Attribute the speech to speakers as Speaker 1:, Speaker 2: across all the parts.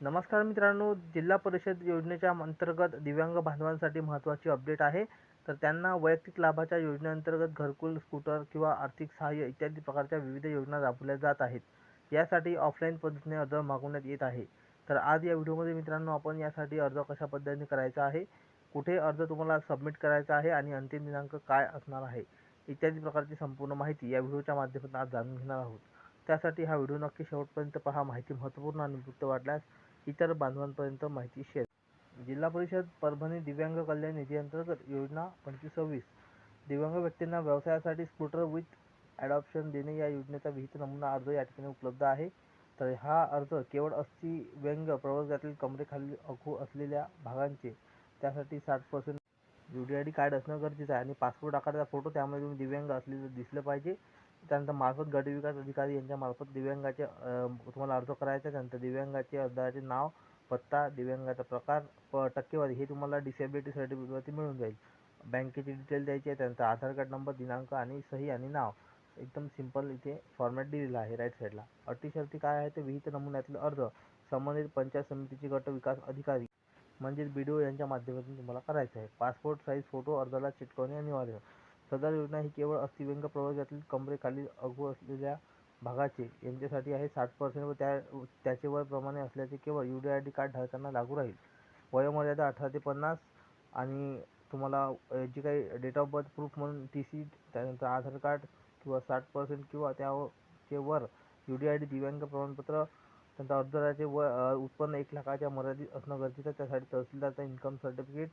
Speaker 1: नमस्कार मित्रांनो जिल्हा परिषद योजनेच्या अंतर्गत दिव्यांग बांधवांसाठी महत्त्वाची अपडेट आहे. तर त्यांना वैयक्तिक लाभाच्या योजनेअंतर्गत घरकुल स्कूटर किंवा आर्थिक सहाय्य इत्यादी प्रकारच्या विविध योजना राबवल्या जात आहेत. यासाठी ऑफलाईन पद्धतीने अर्ज मागवण्यात येत आहे. तर आज या व्हिडिओमध्ये मित्रांनो आपण यासाठी अर्ज कशा पद्धतीने करायचा आहे कुठे अर्ज तुम्हाला सबमिट करायचा आहे आणि अंतिम दिनांक काय असणार आहे इत्यादी प्रकारची संपूर्ण माहिती या व्हिडिओच्या माध्यमातून आज जाणून घेणार आहोत. त्यासाठी हा व्हिडिओ नक्की शेवटपर्यंत पहा. माहिती महत्त्वपूर्ण आणि उपयुक्त वाटल्यास इतर बांधवांपर्यंत माहिती शेअर जिल्हा परिषद परभणी दिव्यांग कल्याण निधी अंतर्गत योजना पंचवीस. सव्वीस दिव्यांग व्यक्तींना व्यवसायासाठी स्कूटर विथ ॲडॉप्शन देणे या योजनेचा विहित नमुना अर्ज या ठिकाणी उपलब्ध आहे. तर हा अर्ज केवळ अस्थि व्यंग प्रवर्गातील कमरेखाली अखू असलेल्या भागांचे त्यासाठी साठ percent U D I D card असणं गरजेचं आहे आणि पासपोर्ट आकाराचा फोटो त्यामध्ये तुम्ही दिव्यांग असलेलं दिसलं पाहिजे. त्यानंतर मार्फत गट विकास अधिकारी यांच्या मार्फत दिव्यांगाचे तुम्हाला अर्ज करायचा आहे. त्यानंतर दिव्यांगाचे अर्जाचे नाव पत्ता दिव्यांगाचा प्रकार प टक्केवारी हे तुम्हाला डिसेबिलिटी सर्टिफिकेटवरती मिळून जाईल. बँकेची डिटेल द्यायची आहे. त्यानंतर आधार कार्ड नंबर दिनांक आणि सही आणि नाव. एकदम सिंपल इथे फॉर्मॅट दिलेला आहे राईट साईडला अटी शर्ती काय आहे? ते विहित नमुन्यातील अर्ज. संबंधित पंचायत समितीचे गट विकास अधिकारी म्हणजेच बी डी ओ यांच्या माध्यमातून तुम्हाला करायचं आहे. पासपोर्ट साईज फोटो अर्जाला चिटकवणे अनिवार्य. सदर योजना ही केवळ अस्थिव्यंग प्रवर्गातील कमरेखाली अगू असलेल्या भागाचे यांच्यासाठी आहे साठ पर्सेंट व त्या त्याचे वय प्रमाणे असल्याचे केवळ U D I D card धारकांना लागू राहील. वयोमर्यादा अठरा ते पन्नास आणि तुम्हाला जे जी काही डेट ऑफ बर्थ प्रूफ म्हणून टी सी त्यानंतर आधार कार्ड किंवा साठ पर्सेंट किंवा त्याचे were you D I D दिव्यांग प्रमाणपत्र त्यांचा अर्जदाराचे व उत्पन्न एक लाखाच्या मर्यादित असणं गरजेचं त्यासाठी तहसीलदारचा इन्कम सर्टिफिकेट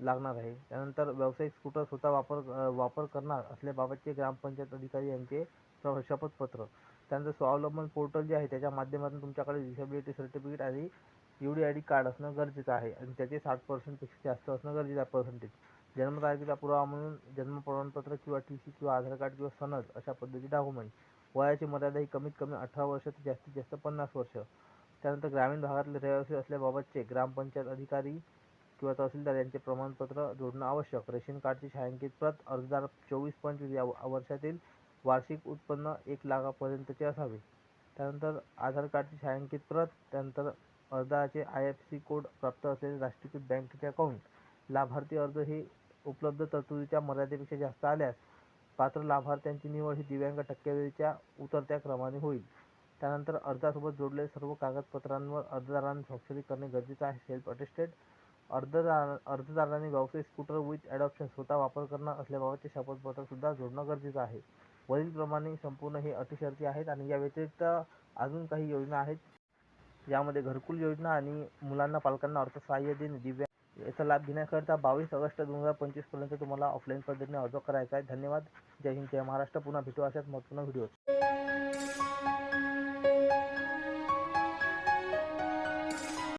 Speaker 1: लागणार आहे. त्यानंतर व्यावसायिक स्कूटर स्वतः वापर वापर करणार असल्याबाबतचे ग्रामपंचायत अधिकारी यांचे शपथपत्र. त्यानंतर स्वावलंबन पोर्टल जे आहे त्याच्या माध्यमातून तुमच्याकडे डिसेबिलिटी सर्टिफिकेट आणि U D I D card असणं गरजेचं आहे आणि त्याचे साठ पर्सेंटपेक्षा जास्त असणं गरजेचं आहे पर्सेंटेज जन्मतारखेचा पुरावा म्हणून जन्म प्रमाणपत्र किंवा टी सी किंवा आधार कार्ड किंवा सनद अशा पद्धतीचे डॉक्युमेंट. वयाची मर्यादा ही कमीत कमी अठरा वर्ष ते जास्तीत जास्त पन्नास वर्ष. त्यानंतर ग्रामीण भागातले रहिवासी असल्याबाबतचे ग्रामपंचायत अधिकारी किंवा तर यांचे प्रमाणपत्र जोडणं आवश्यक. रेशन कार्डची छायांकित प्रत अर्जदार चोवीस पंचवीस या वर्षातील वार्षिक उत्पन्न एक लाखापर्यंतचे असावे. त्यानंतर आधार कार्डची छायांकित प्रत त्यानंतर अर्जाचे आय एफ सी कोड प्राप्त असलेले राष्ट्रीयकृत बँकेचे अकाउंट. लाभार्थी अर्ज हे उपलब्ध तरतुदीच्या मर्यादेपेक्षा जास्त आल्यास पात्र लाभार्थ्यांची निवड ही दिव्यांग टक्केवारीच्या उतरत्या क्रमाने होईल. त्यानंतर अर्जासोबत जोडलेल्या सर्व कागदपत्रांवर अर्जदारांनी स्वाक्षरी करणे गरजेचे आहे सेल्फ अटेस्टेड. अर्जदार अर्जदाराने व्यावसायिक स्कूटर विथ ॲडॉप्शन स्वतः वापर करणार असल्याबाबतचे शपथपत्रसुद्धा जोडणं गरजेचं आहे. वरीलप्रमाणे संपूर्ण हे अटी शर्ती आहेत आणि या व्यतिरिक्त अजून काही योजना आहेत. यामध्ये घरकुल योजना आणि मुलांना पालकांना अर्थसहाय्य देणे दिव्यांग याचा लाभ घेण्याकरिता बावीस ऑगस्ट दोन हजार पंचवीसपर्यंत तुम्हाला ऑफलाईन पद्धतीने अर्ज करायचा आहे. धन्यवाद. जय हिंद. जय महाराष्ट्र. पुन्हा भेटू अशाच महत्त्वपूर्ण व्हिडिओ